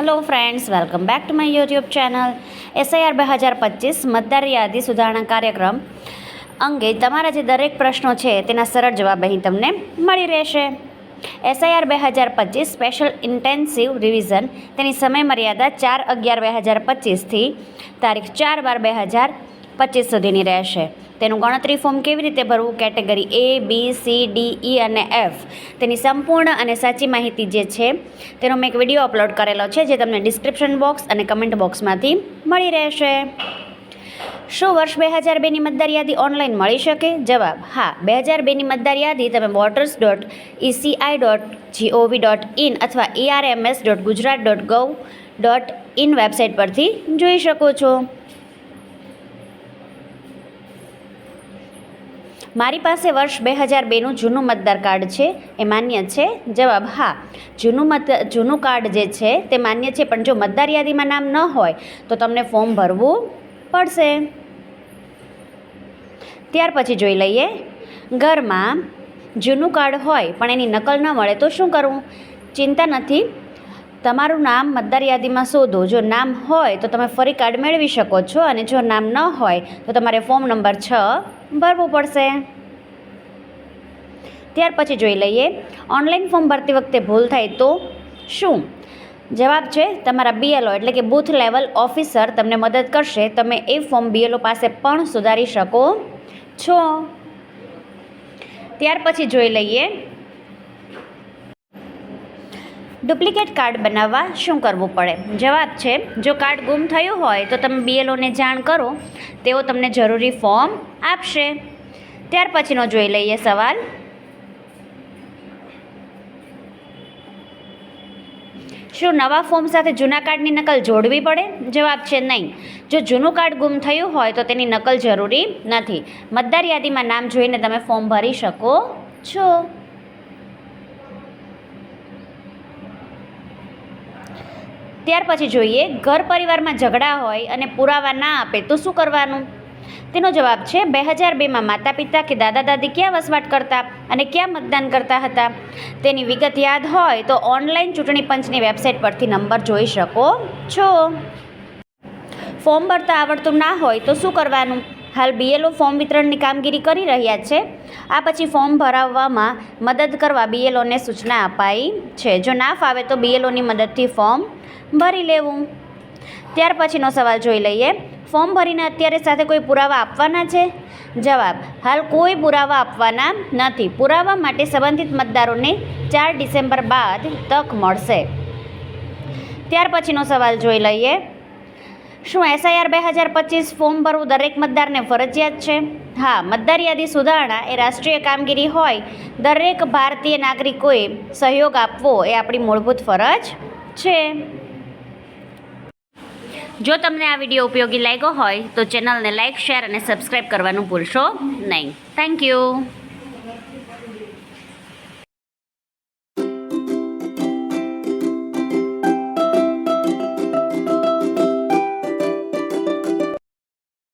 Hello friends welcome back to my YouTube channel SIR બે હજાર પચીસ મતદાર યાદી સુધારણા કાર્યક્રમ અંગે તમારા જે દરેક પ્રશ્નો છે, તેના સરળ જવાબ અહીં તમને મળી રહેશે. એસઆઈઆર બે હજાર પચીસ સ્પેશિયલ ઇન્ટેન્સિવ રિવિઝન તેની સમયમર્યાદા ચાર અગિયાર બે હજાર પચીસથી તારીખ ચાર બાર બે હજાર પચીસ સુધીની રહેશે. તેનું ગણતરી ફોર્મ કેવી રીતે ભરવું? Category A B C D E અને એફ તેની સંપૂર્ણ અને સાચી માહિતી જે છે, તેનો મેં એક વીડિયો અપલોડ કરેલો છે, જે તમને ડિસ્ક્રિપ્શન બોક્સ અને કમેન્ટ બોક્સમાંથી મળી રહેશે. શું વર્ષ બે હજાર બેની મતદાર યાદી ઓનલાઈન મળી શકે? જવાબ, હા. બે હજાર બેની મતદાર યાદી તમે voters dot ECI dot GOV dot in અથવા ERMS dot Gujarat dot gov dot in website પરથી જોઈ શકો છો. મારી પાસે વર્ષ બે હજાર બેનું જૂનું મતદાર કાર્ડ છે, એ માન્ય છે? જવાબ હા. જૂનું મત, જૂનું કાર્ડ જે છે, તે માન્ય છે, પણ જો મતદાર યાદીમાં નામ ન હોય, તો તમને ફોર્મ ભરવું પડશે. ત્યાર પછી જોઈ લઈએ. ઘરમાં જૂનું કાર્ડ હોય, પણ એની નકલ ન મળે, તો શું કરવું ચિંતા નથી. તમારું નામ મતદાર યાદીમાં શોધો. જો નામ હોય, તો તમે ફરી કાર્ડ મેળવી શકો છો, અને જો નામ ન હોય, તો તમારે ફોર્મ નંબર છ ભરવું પડશે. ત્યાર પછી જોઈ લઈએ. ઓનલાઈન ફોર્મ ભરતી વખતે ભૂલ થાય તો શું? જવાબ છે, તમારા બીએલઓ એટલે કે બૂથ લેવલ ઓફિસર તમને મદદ કરશે. તમે એ ફોર્મ બીએલઓ પાસે પણ સુધારી શકો છો. ત્યાર પછી જોઈ લઈએ. ડુપ્લિકેટ કાર્ડ બનાવવા શું કરવું પડે? જવાબ છે, જો કાર્ડ ગુમ થયું હોય તો તમે બીએલઓને જાણ કરો, તેઓ તમને જરૂરી ફોર્મ આપશે. ત્યાર પછીનો જોઈ લઈએ સવાલ. શું નવા ફોર્મ સાથે જૂના કાર્ડની નકલ જોડવી પડે? જવાબ છે નહીં. જો જૂનું કાર્ડ ગુમ થયું હોય તો તેની નકલ જરૂરી નથી. મતદાર યાદીમાં નામ જોઈને તમે ફોર્મ ભરી શકો છો. ત્યાર પછી જોઈએ, ઘર પરિવારમાં ઝઘડા હોય અને પુરાવા ના આપે તો શું કરવાનું? તેનો જવાબ છે, બે હજાર બેમાં માતા પિતા કે દાદા દાદી ક્યાં વસવાટ કરતા અને ક્યાં મતદાન કરતા હતા? તેની વિગત યાદ હોય તો ઓનલાઈન ચૂંટણી પંચની વેબસાઇટ પરથી નંબર જોઈ શકો છો. ફોર્મ ભરતા આવડતું ના હોય તો શું કરવાનું? હાલ બીએલઓ ફોર્મ વિતરણની કામગીરી કરી રહ્યા છે. આ પછી ફોર્મ ભરાવવામાં મદદ કરવા બીએલઓને સૂચના અપાઈ છે. જો ના ફાવે તો બીએલઓની મદદથી ફોર્મ ભરી લેવું. ત્યાર પછીનો સવાલ જોઈ લઈએ. ફોર્મ ભરીને અત્યારે સાથે કોઈ પુરાવા આપવાના છે? જવાબ, હાલ કોઈ પુરાવા આપવાના નથી. પુરાવા માટે સંબંધિત મતદારોને ચાર ડિસેમ્બર બાદ તક મળશે. ત્યાર પછીનો સવાલ જોઈ લઈએ. શું એસઆઈઆર બે હજાર પચીસ ફોર્મ ભરવું દરેક મતદારને ફરજિયાત છે? હા, મતદાર યાદી સુધારણા એ રાષ્ટ્રીય કામગીરી હોય. દરેક ભારતીય નાગરિકોએ સહયોગ આપવો એ આપણી મૂળભૂત ફરજ છે. જો તમને આ વીડિયો ઉપયોગી લાગ્યો હોય તો ચેનલને લાઇક શેર અને સબસ્ક્રાઈબ કરવાનું ભૂલશો નહીં. Thank you